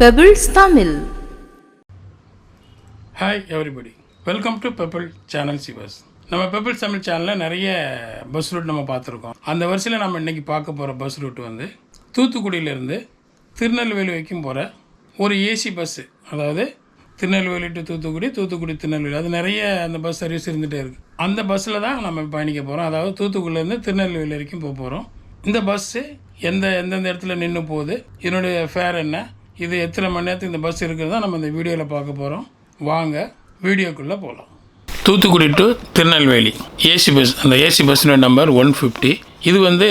Pebbles Tamil hi everybody welcome to pebble channel Sivas நம்ம pebble Tamil சேனலில் நிறைய பஸ் ரூட் நம்ம பார்த்துருக்கோம். அந்த வரிசையில் நம்ம இன்றைக்கி பார்க்க போகிற பஸ் ரூட் வந்து தூத்துக்குடியிலேருந்து திருநெல்வேலி வரைக்கும் போகிற ஒரு ஏசி பஸ்ஸு அதாவது திருநெல்வேலி டு தூத்துக்குடி தூத்துக்குடி திருநெல்வேலி. அது நிறைய அந்த பஸ் சர்வீஸ் இருந்துகிட்டே இருக்குது அந்த பஸ்ஸில் தான் நம்ம பயணிக்க போகிறோம் அதாவது தூத்துக்குடியிலேருந்து திருநெல்வேலி வரைக்கும் போக போகிறோம் இந்த பஸ்ஸு எந்த எந்தெந்த இடத்துல நின்று போகுது? என்னுடைய ஃபேர் என்ன? இது எத்தனை மணி நேரத்துக்கு இந்த பஸ் இருக்கிறதா நம்ம இந்த வீடியோவில் பார்க்க போகிறோம் வாங்க வீடியோக்குள்ளே போகலாம் Thoothukudi to Tirunelveli. AC bus அந்த ஏசி பஸ்ஸினுடைய நம்பர் ஒன் ஃபிஃப்டி இது வந்து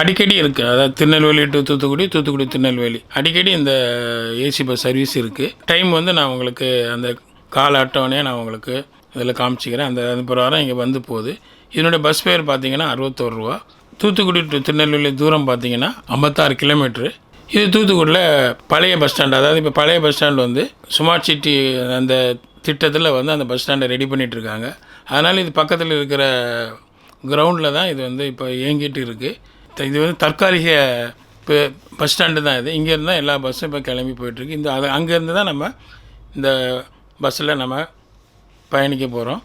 அடிக்கடி இருக்குது அதாவது திருநெல்வேலி டு தூத்துக்குடி தூத்துக்குடி திருநெல்வேலி. அடிக்கடி இந்த ஏசி பஸ் சர்வீஸ் இருக்குது டைம் வந்து நான் உங்களுக்கு அந்த கால அட்டவணையை நான் உங்களுக்கு இதில் காமிச்சிக்கிறேன். அந்த அது பிரகாரம் இங்கே வந்து போகுது. இதனுடைய பஸ் ஃபேர் பார்த்தீங்கன்னா அறுபத்தோரு ரூபா. தூத்துக்குடி டு திருநெல்வேலி தூரம் பார்த்தீங்கன்னா ஐம்பத்தாறு கிலோமீட்ரு இது தூத்துக்குடியில் பழைய பஸ் ஸ்டாண்ட் அதாவது இப்போ பழைய பஸ் ஸ்டாண்ட் வந்து ஸ்மார்ட் சிட்டி அந்த திட்டத்தில் வந்து அந்த பஸ் ஸ்டாண்டை ரெடி பண்ணிகிட்ருக்காங்க இருக்காங்க அதனால் இது பக்கத்தில் இருக்கிற கிரவுண்டில் தான் இது வந்து இப்போ இயங்கிட்டு இருக்குது இது வந்து தற்காலிக இப்போ பஸ் ஸ்டாண்டு தான் இது. இங்கேருந்து தான் எல்லா பஸ்ஸும் இப்போ கிளம்பி போயிட்டுருக்கு. இந்த அது அங்கேருந்து தான் நம்ம இந்த பஸ்ஸில் நம்ம பயணிக்க போகிறோம்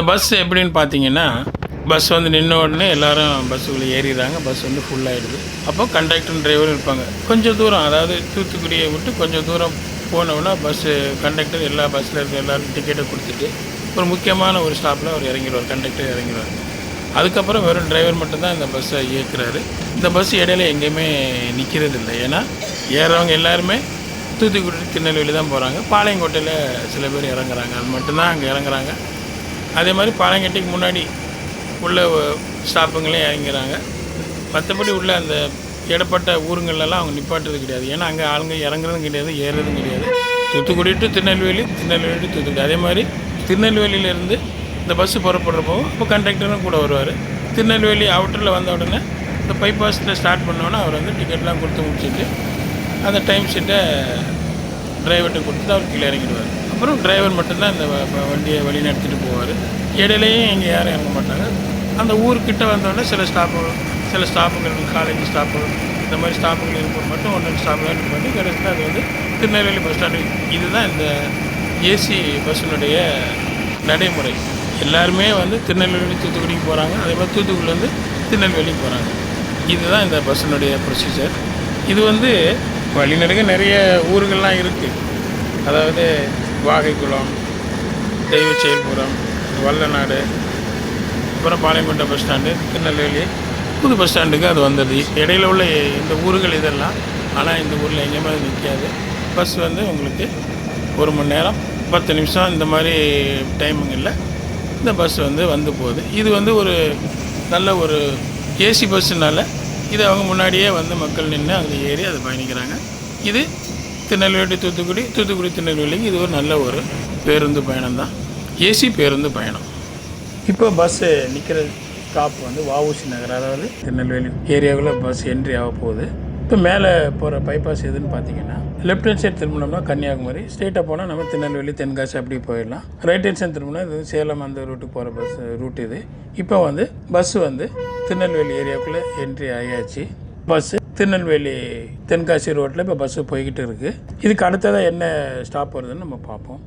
இந்த பஸ் எப்படின்னு பார்த்தீங்கன்னா பஸ் வந்து நின்ன உடனே எல்லாரும் பஸ்ஸுக்குள்ளே ஏறிடுறாங்க. பஸ் வந்து ஃபுல் ஆகிடுது அப்போ கண்டக்டர் டிரைவரும் இருப்பாங்க. கொஞ்சம் தூரம் அதாவது தூத்துக்குடியை விட்டு கொஞ்சம் தூரம் போனவுடனே பஸ்ஸு கண்டக்டர் எல்லா பஸ்ஸில் இருக்க எல்லாருக்கும் டிக்கெட்டை கொடுத்துட்டு ஒரு முக்கியமான ஒரு ஸ்டாப்பில் அவர் இறங்கிடுவார். கண்டக்டர் இறங்கிடுவார். அதுக்கப்புறம் வெறும் டிரைவர் மட்டும்தான் இந்த பஸ்ஸை இயக்குறாரு. இந்த பஸ் இடையில எங்கேயுமே நிற்கிறது இல்லை. ஏன்னா ஏறவங்க எல்லாருமே தூத்துக்குடி திருநெல்வேலி தான் போகிறாங்க பாளையங்கோட்டையில் சில பேர் இறங்குறாங்க. அது மட்டும்தான் அங்கே இறங்குறாங்க. அதே மாதிரி பாலங்கட்டிக்கு முன்னாடி உள்ள ஸ்டாப்புங்களே இறங்கிறாங்க. மற்றபடி உள்ள அந்த இடப்பட்ட ஊருங்களெல்லாம் அவங்க நிப்பாட்டுறது கிடையாது. ஏன்னா அங்கே ஆளுங்க இறங்குறதும் கிடையாது ஏறுறதும் கிடையாது. Thoothukudi to Tirunelveli Tirunelveli to Thoothukudi. அதே மாதிரி திருநெல்வேலியிலேருந்து இந்த பஸ்ஸு புறப்படுறப்போ இப்போ கண்டக்டரும் கூட வருவார். திருநெல்வேலி அவுட்டரில் வந்த உடனே இந்த பைபாஸில் ஸ்டார்ட் பண்ணோன்னே அவர் வந்து டிக்கெட்லாம் கொடுத்து முடிச்சுட்டு அந்த டைம் ஷீட்டை டிரைவர்கிட்ட கொடுத்துட்டு அவர் கீழே இறங்கிடுவார். அப்புறம் டிரைவர் மட்டும்தான் இந்த வ- வண்டியை வழி நடத்திட்டு போவார். இடையிலையும் இங்கே யாரும் இறங்க மாட்டாங்க. அந்த ஊர்கிட்ட வந்தோடனே சில ஸ்டாப்புகள் சில ஸ்டாப்புகள் காலேஜ் ஸ்டாப்புகள் இந்த மாதிரி ஸ்டாப்புகள் இருக்கும் மட்டும் ஒன்று ஸ்டாப்பில் இது பண்ணி கடைசியில் அது வந்து திருநெல்வேலி பஸ் ஸ்டாண்டு இதுதான் இந்த ஏசி பஸ்ஸினுடைய நடைமுறை. எல்லாருமே வந்து திருநெல்வேலி தூத்துக்குடிக்கு போகிறாங்க அதே மாதிரி தூத்துக்குடிலேருந்து திருநெல்வேலிக்கு போகிறாங்க இதுதான் இந்த பஸ்ஸினுடைய ப்ரொசீஜர் இது வந்து வழிநடுக நிறைய ஊர்கள்லாம் இருக்குது அதாவது வாகைக்குளம் தெய்வச்செயல்புரம் வல்லநாடு அப்புறம் பாளையங்கோட்டை பஸ் ஸ்டாண்டு திருநெல்வேலி புது பஸ் ஸ்டாண்டுக்கு அது வந்தது. இடையில உள்ள இந்த ஊர்கள் இதெல்லாம் ஆனால் இந்த ஊரில் எங்கேயுமே அது நிற்காது பஸ் வந்து உங்களுக்கு ஒரு மணி நேரம் பத்து நிமிஷம் இந்த மாதிரி டைமுங்களில் இந்த பஸ் வந்து வந்து போகுது. இது வந்து ஒரு நல்ல ஒரு ஏசி பஸ்ஸுனால இது அவங்க முன்னாடியே வந்து மக்கள் நின்று அதில் ஏறி அதை பயணிக்கிறாங்க. இது திருநெல்வேலி தூத்துக்குடி தூத்துக்குடி திருநெல்வேலிக்கு இது ஒரு நல்ல ஒரு பேருந்து பயணம் தான். ஏசி பேருந்து பயணம். இப்போ பஸ்ஸு நிற்கிற ஸ்டாப் வந்து வஉசி நகர் அதாவது திருநெல்வேலி ஏரியாவில் பஸ் என்ட்ரி ஆக போகுது. இப்போ மேலே போகிற பைபாஸ் எதுன்னு பார்த்தீங்கன்னா லெஃப்ட் ஹேண்ட் சைடு திரும்பினோம்னா கன்னியாகுமரி ஸ்ட்ரெயிட்டாக போனால் நம்ம திருநெல்வேலி தென்காசி அப்படி போயிடலாம். ரைட் ஹேண்ட் சைடு திரும்பினா இது சேலம் அந்த ரூட்டுக்கு போகிற பஸ் ரூட் இது. இப்போ வந்து பஸ்ஸு வந்து திருநெல்வேலி ஏரியாவுக்குள்ளே என்ட்ரி ஆகியாச்சு பஸ்ஸு திருநெல்வேலி தென்காசி ரோட்டில் இப்போ பஸ்ஸு போய்கிட்டு இருக்குது இதுக்கு அடுத்ததாக என்ன ஸ்டாப் வருதுன்னு நம்ம பார்ப்போம்.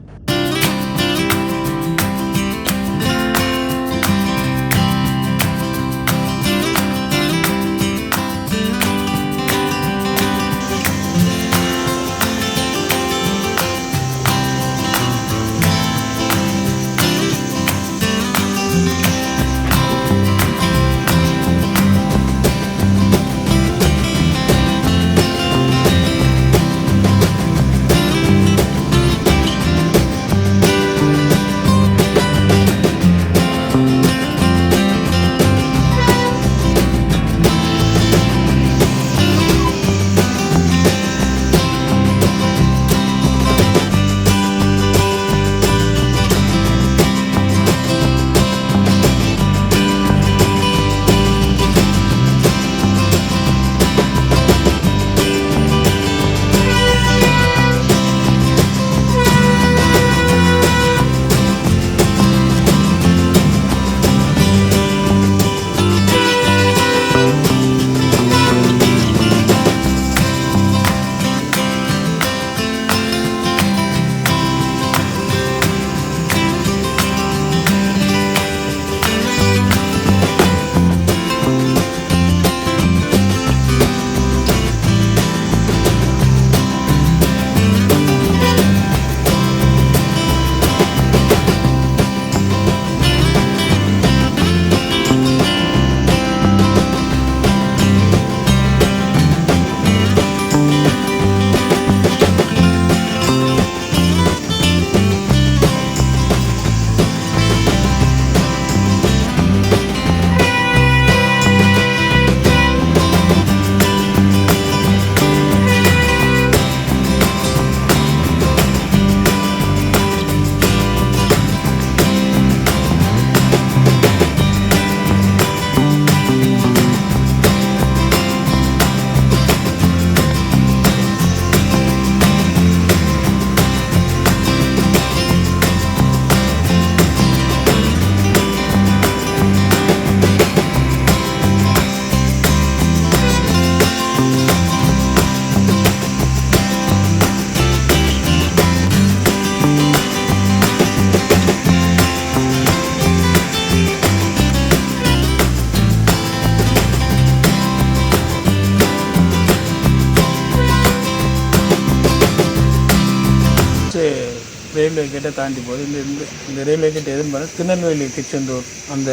ரயில்வே கேட்டை தாண்டி போகுது இந்த இந்த இந்த ரயில்வே கேட்டை எதுவும் பார்த்தா திருநெல்வேலி திருச்செந்தூர் அந்த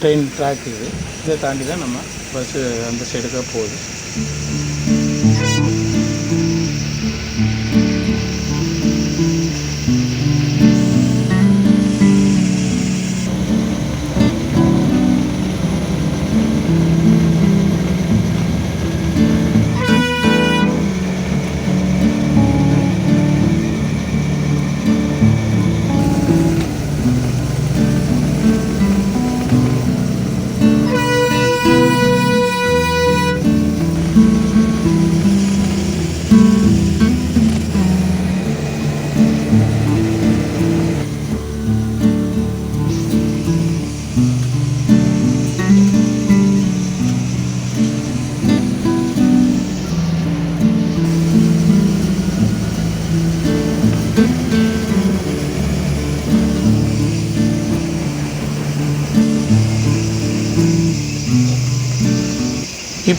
ட்ரெயின் ட்ராக் இது. இதை தாண்டி தான் நம்ம பஸ்ஸு அந்த சைடுக்காக போகுது.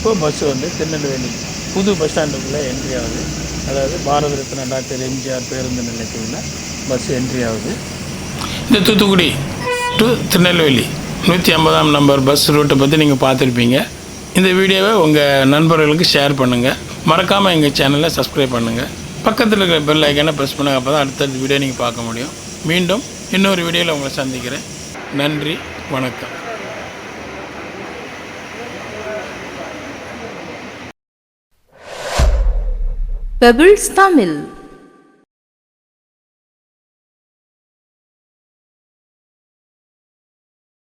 இப்போ பஸ் வந்து திருநெல்வேலி புது பஸ் ஸ்டாண்டுக்குள்ளே என்ட்ரி ஆகுது. அதாவது பாரத ரத்னா டாக்டர் எம்ஜிஆர் பேருந்து நிலையத்தில் பஸ் என்ட்ரி ஆகுது. இந்த தூத்துக்குடி டு திருநெல்வேலி. நூற்றி ஐம்பதாம் நம்பர் பஸ் ரூட்டை பற்றி நீங்கள் பார்த்துருப்பீங்க. இந்த வீடியோவை உங்கள் நண்பர்களுக்கு ஷேர் பண்ணுங்கள் மறக்காமல் எங்கள் சேனலை சப்ஸ்கிரைப் பண்ணுங்கள் பக்கத்தில் இருக்கிற பெல் ஐக்கனை ப்ரெஸ் பண்ணுங்கள் அப்போ தான் அடுத்தடுத்த வீடியோ நீங்கள் பார்க்க முடியும். மீண்டும் இன்னொரு வீடியோவில் உங்களை சந்திக்கிறேன். நன்றி வணக்கம். பெபிள்ஸ் தமிழ்